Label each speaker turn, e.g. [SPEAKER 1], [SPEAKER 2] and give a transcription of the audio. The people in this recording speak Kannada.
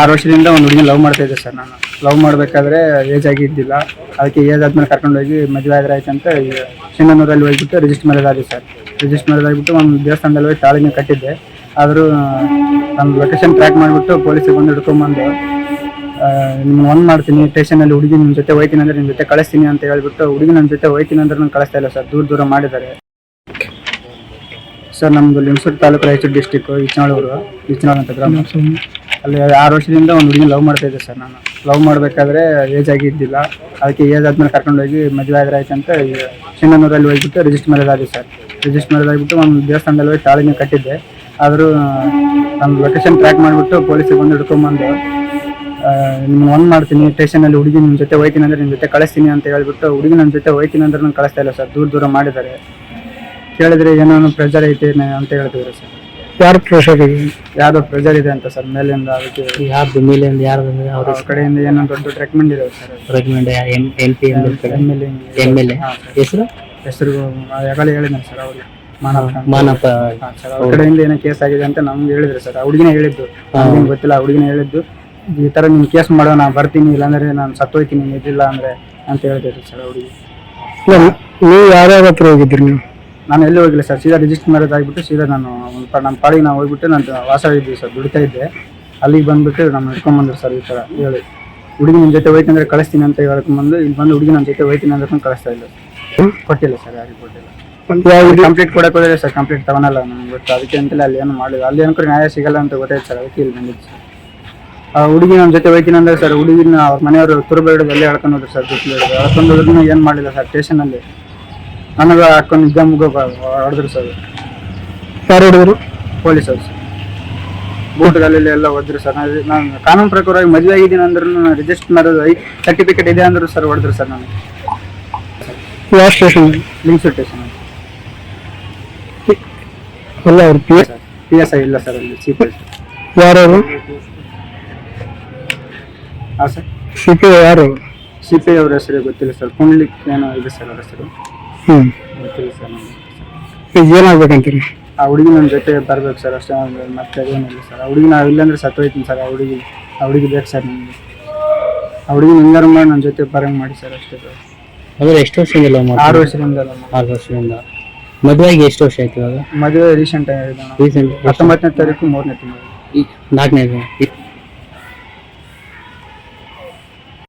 [SPEAKER 1] ಆರು ವರ್ಷದಿಂದ ಒಂದು ಹುಡುಗಿ ಲವ್ ಮಾಡ್ತಾ ಇದ್ದೆ ಸರ್ ನಾನು. ಲವ್ ಮಾಡಬೇಕಾದ್ರೆ ಏಜ್ ಆಗಿದ್ದಿಲ್ಲ ಅದಕ್ಕೆ ಏಜ್ ಆದ್ಮೇಲೆ ಕರ್ಕೊಂಡೋಗಿ ಮದುವೆ ಆದ್ರೆ ಆಯ್ತು ಅಂತ ಹೋಗ್ಬಿಟ್ಟು ರಿಜಿಸ್ಟರ್ ಮ್ಯಾರೇಜ್ ಆಗಿದೆ ಸರ್. ರಿಜಿಸ್ಟರ್ ಮ್ಯಾರೇಜ್ ಆಗಿಬಿಟ್ಟು ಒಂದು ದೇವಸ್ಥಾನದಲ್ಲಿ ಹೋಗಿ ತಾಳಿನ ಕಟ್ಟಿದ್ದೆ. ಆದರೂ ನಮ್ಮ ಲೊಕೇಶನ್ ಟ್ರ್ಯಾಕ್ ಮಾಡಿಬಿಟ್ಟು ಪೊಲೀಸಿಗೆ ಬಂದು ಹಿಡ್ಕೊಂಬಂದು ನಿಮ್ಗೆ ಒಂದು ಮಾಡ್ತೀನಿ ಸ್ಟೇಷನಲ್ಲಿ ಹುಡುಗಿ ನಿಮ್ಮ ಜೊತೆ ಹೋಯ್ತೀನಿ ಅಂದರೆ ನಿಮ್ಮ ಜೊತೆ ಕಳಿಸ್ತೀನಿ ಅಂತ ಹೇಳ್ಬಿಟ್ಟು ಹುಡುಗಿ ನನ್ನ ಜೊತೆ ಹೋಯ್ತೀನಿ ಅಂದ್ರೆ ನಾನು ಕಳಿಸ್ತಾ ಇಲ್ಲ ಸರ್. ದೂರ ದೂರ ಮಾಡಿದ್ದಾರೆ. ಸರ್ ನಮ್ಮದು ಲಿಂಗಸೂರು ತಾಲೂಕು ರಾಯಚೂರು ಡಿಸ್ಟಿಕ್ ಇಚ್ಚನಾಳೂರು ಇಚ್ಚನಾಳ್ ಅಂತ ಗ್ರಾಮ. ಅಲ್ಲಿ ಆರು ವರ್ಷದಿಂದ ಒಂದು ಹುಡುಗಿ ಲವ್ ಮಾಡ್ತಾ ಇದ್ದೆ ಸರ್ ನಾನು. ಲವ್ ಮಾಡಬೇಕಾದ್ರೆ ಏಜ್ ಆಗಿದ್ದಿಲ್ಲ ಅದಕ್ಕೆ ಏಜ್ ಆದ್ಮೇಲೆ ಕರ್ಕೊಂಡೋಗಿ ಮದುವೆ ಆದ್ರೆ ಆಯ್ತು ಅಂತ ಸಿಂಗನೂರಲ್ಲಿ ಹೋಗ್ಬಿಟ್ಟು ರಿಜಿಸ್ಟರ್ ಸರ್. ರಿಜಿಸ್ಟರ್ ಮ್ಯಾರೇಜ್ ಆಗಿಬಿಟ್ಟು ಒಂದು ದೇವಸ್ಥಾನದಲ್ಲಿ ಹೋಗಿ ತಾಳಿನ ಕಟ್ಟಿದ್ದೆ. ಆದರೂ ನಮ್ಮ ಲೊಕೇಶನ್ ಟ್ರ್ಯಾಕ್ ಮಾಡಿಬಿಟ್ಟು ಪೊಲೀಸಿಗೆ ಬಂದು ಹಿಡ್ಕೊಂಬಂದು ನಿಮ್ಗೆ ಒಂದು ಮಾಡ್ತೀನಿ ಸ್ಟೇಷನಲ್ಲಿ ಹುಡುಗಿ ನಿಮ್ಮ ಜೊತೆ ಹೋಯ್ತೀನಿ ಅಂದರೆ ನಿಮ್ಮ ಜೊತೆ ಕಳಿಸ್ತೀನಿ ಅಂತ ಹೇಳ್ಬಿಟ್ಟು ಹುಡುಗಿ ನನ್ನ ಜೊತೆ ಹೋಯ್ತೀನಿ ಅಂದ್ರೆ ನಾನು ಕಳಿಸ್ತಾ ಇಲ್ಲ ಸರ್. ದೂರ ದೂರ ಮಾಡಿದ್ದಾರೆ. ಕೇಳಿದ್ರೆ ಏನೋ ಪ್ರೆಷರ್ ಐತೆ ಅಂತ ಹೇಳ್ತಿದ್ರು ಸರ್.
[SPEAKER 2] ಯಾರು ಪ್ರೆಷರ್ ಇದೆ?
[SPEAKER 1] ಯಾವುದೋ ಪ್ರೆಷರ್ ಇದೆ ಅಂತ ಸರ್ ಮೇಲಿಂದ ಅದಕ್ಕೆ.
[SPEAKER 3] ಯಾರ್ದು ಮೇಲಿಂದ ಯಾರು ಅವ್ರ
[SPEAKER 1] ಅವ್ರ ಕಡೆಯಿಂದ ಏನೋ ದೊಡ್ಡ ದೊಡ್ಡ ರೆಕಮೆಂಡ್ ಇದೆ sir.
[SPEAKER 3] Recommend M L P M L
[SPEAKER 1] M L
[SPEAKER 3] M L A ಹೆಸರು?
[SPEAKER 1] ಹೆಸರು ಯಾಕಡೆ ಹೇಳಿದ್ರು ಸರ್ ಅವ್ರಿಗೆ ಮಾನಪ್ಪ.
[SPEAKER 3] ಮಾನಪ್ಪ.
[SPEAKER 1] ಹಾ, ಸರ್ ಅವ್ರ ಕಡೆಯಿಂದ ಏನೋ ಕೇಸ್ ಆಗಿದೆ ಅಂತ ನಮ್ಗೆ ಹೇಳಿದ್ರು ಸರ್. ಹುಡುಗಿನೇ ಹೇಳಿದ್ದು. ನಮ್ಗೇನ್ ಗೊತ್ತಿಲ್ಲ ಹುಡುಗಿನೇ ಹೇಳಿದ್ದು. ಈ ತರ ನಿಮ್ ಕೇಸ್ ಮಾಡೋ ನಾನು ಬರ್ತೀನಿ ಇಲ್ಲಾಂದ್ರೆ ನಾನು ಸತ್ತೋಯ್ತೀನಿ ಇದಿಲ್ಲ ಅಂದ್ರೆ ಅಂತ ಹೇಳ್ತಿದ್ರು ಸರ್ ಹುಡುಗಿ
[SPEAKER 2] ನೀವು ಯಾರ್ಯಾರ ಹತ್ರ ಹೋಗಿದ್ರಿ ನೀವು?
[SPEAKER 1] ನಾನು ಎಲ್ಲಿ ಹೋಗಿಲ್ಲ ಸರ್ ಸೀದಾ ರಿಜಿಸ್ಟರ್ ಮ್ಯಾರೇಜ್ ಆಗಿಬಿಟ್ಟು ಸೀದಾ ನಾನು ಒಂದು ನಮ್ಮ ಪಾಡಿಗೆ ನಾವು ಹೋಗ್ಬಿಟ್ಟು ನಾನು ವಾಸ ಇದ್ದೆ ಸರ್ ದುಡಿತಾ ಇದ್ದೆ. ಅಲ್ಲಿಗೆ ಬಂದ್ಬಿಟ್ಟು ನಮ್ಮ ಇಟ್ಕೊಂಡ್ಬಂದ್ರು ಸರ್ ಈ ಥರ ಹೇಳಿ. ಹುಡುಗಿ ನನ್ನ ಜೊತೆ ಹೋಯ್ತು ಅಂದ್ರೆ ಕಳಿಸ್ತೀನಿ ಅಂತ ಹೇಳ್ಕೊಂಬಂದು ಇಲ್ಲಿ ಬಂದು ಹುಡುಗಿ ನನ್ನ ಜೊತೆ ಹೋಯ್ತೀನಿ ಅಂದ್ರೆ ಕಳಿಸ್ತಾ ಇಲ್ಲ ಕೊಟ್ಟಿಲ್ಲ ಸರ್ ಯಾರಿಗೂ ಕೊಟ್ಟಿಲ್ಲ. ಕಂಪ್ಲೀಟ್ ಕೊಡಕ್ಕೆ ಹೋದ್ರೆ ಸರ್ ಕಂಪ್ಲೀಟ್ ತಗೊಳಲ್ಲ ನಮ್ಗೆ ಗೊತ್ತು. ಅದಕ್ಕೆ ಅಂತಲೇ ಅಲ್ಲಿ ಏನು ಮಾಡಿಲ್ಲ. ಅಲ್ಲಿ ಅನ್ಕೊಂಡು ನ್ಯಾಯ ಸಿಗಲ್ಲ ಅಂತ ಗೊತ್ತಾಯ್ತು ಸರ್ ಅದಕ್ಕೆ ಇಲ್ಲಿ ಬಂದಿದ್ದು ಸರ್. ಆ ಹುಡುಗಿ ನಮ್ಮ ಜೊತೆ ಹೋಯ್ತೀನಿ ಅಂದ್ರೆ ಸರ್ ಹುಡುಗಿನ ಅವ್ರ ಮನೆಯವರು ತುರುಬೇಡದಲ್ಲಿ ಅಲ್ಲೇ ಹೇಳ್ಕೊಂಡು ಹೋದ್ರು ಸರ್ ಜೊತೆ ಹೇಳ್ಕೊಂಡು ಹೋದ್ರೂ ಏನು ಮಾಡಿಲ್ಲ ಸರ್ ಸ್ಟೇಷನಲ್ಲಿ ನನಗೆ ಹಾಕೊಂಡು ನಿದ್ದೆ ಮುಗ ಹೊಡೆದ್ರು ಸರ್.
[SPEAKER 2] ಯಾರು ಹುಡುಗರು
[SPEAKER 1] ಪೊಲೀಸರು ಸರ್ ಬೂಟ್ಗಳಲ್ಲಿ ಎಲ್ಲ ಹೊಡೆದ್ರು ಸರ್. ನಾನು ನಾನು ಕಾನೂನು ಪ್ರಕಾರವಾಗಿ ಮದುವೆ ಆಗಿದ್ದೀನಿ ಅಂದ್ರೂ ರಿಜಿಸ್ಟರ್ ಮಾಡೋದು ಐ ಸರ್ಟಿಫಿಕೇಟ್ ಇದೆ ಅಂದ್ರು ಸರ್ ಹೊಡೆದ್ರು ಸರ್ ನಾನು
[SPEAKER 2] ಯಾವ ಸ್ಟೇಷನ್
[SPEAKER 1] ಲಿಂಕ್ ಸ್ಟೇಷನ್
[SPEAKER 2] ಎಲ್ಲ ಅವ್ರು P S
[SPEAKER 1] P S I ಇಲ್ಲ ಸರ್ ಅಲ್ಲಿ ಸಿ ಪಿ
[SPEAKER 2] ಯಾರು
[SPEAKER 1] ಹಾಂ ಸರ್.
[SPEAKER 2] ಸಿ ಪಿ ಯಾರು
[SPEAKER 1] ಸಿ ಪಿ ಅವ್ರ ಹೆಸರು ಗೊತ್ತಿಲ್ಲ ಸರ್. ಪುಂಡ್ಲಿಕ್ ಏನೋ ಇದೆ ಸರ್ ಅವ್ರ ಹೆಸರು. ಗೊತ್ತಿಲ್ಲ ಸರ್ ನಮಗೆ
[SPEAKER 2] ಈಗ ಏನಾಗ್ಬೇಕಂತೀರಿ
[SPEAKER 1] ಆ ಹುಡುಗಿ ನನ್ನ ಜೊತೆ ಬರ್ಬೇಕು ಸರ್ ಅಷ್ಟೇ ಒಂದು ಮತ್ತೆ ಏನಿಲ್ಲ ಸರ್. ಆ ಹುಡುಗಿ ನಾವು ಇಲ್ಲಾಂದ್ರೆ ಸತ್ತೋಯ್ತೀನಿ ಸರ್ ಆ ಹುಡುಗಿ. ಆ ಹುಡುಗಿ ಬೇಕು ಸರ್ ನನಗೆ. ಆ ಹುಡುಗಿ ಹಿಂಗಾರು ಮಾಡಿ ನನ್ನ ಜೊತೆ ಬರಂಗ್ ಮಾಡಿ ಸರ್ ಅಷ್ಟೇ ಸರ್.
[SPEAKER 3] ಅಂದ್ರೆ ಎಷ್ಟು ವರ್ಷದಿಂದ ಲವ್ ಮಾಡಿ
[SPEAKER 1] ಆರು ವರ್ಷದಿಂದ ಅಲ್ಲ
[SPEAKER 3] ಆರು ವರ್ಷದಿಂದ. ಮದುವೆಗೆ ಎಷ್ಟು ವರ್ಷ ಆಯ್ತು ಇವಾಗ?
[SPEAKER 1] ಮದುವೆ ರೀಸೆಂಟ್ ಆಗಿದೆ
[SPEAKER 3] ರೀಸೆಂಟ್
[SPEAKER 1] ಹತ್ತೊಂಬತ್ತನೇ ತಾರೀಕು ಮೂರನೇ ತಿಂಗಳು.
[SPEAKER 3] ನಾಲ್ಕನೇ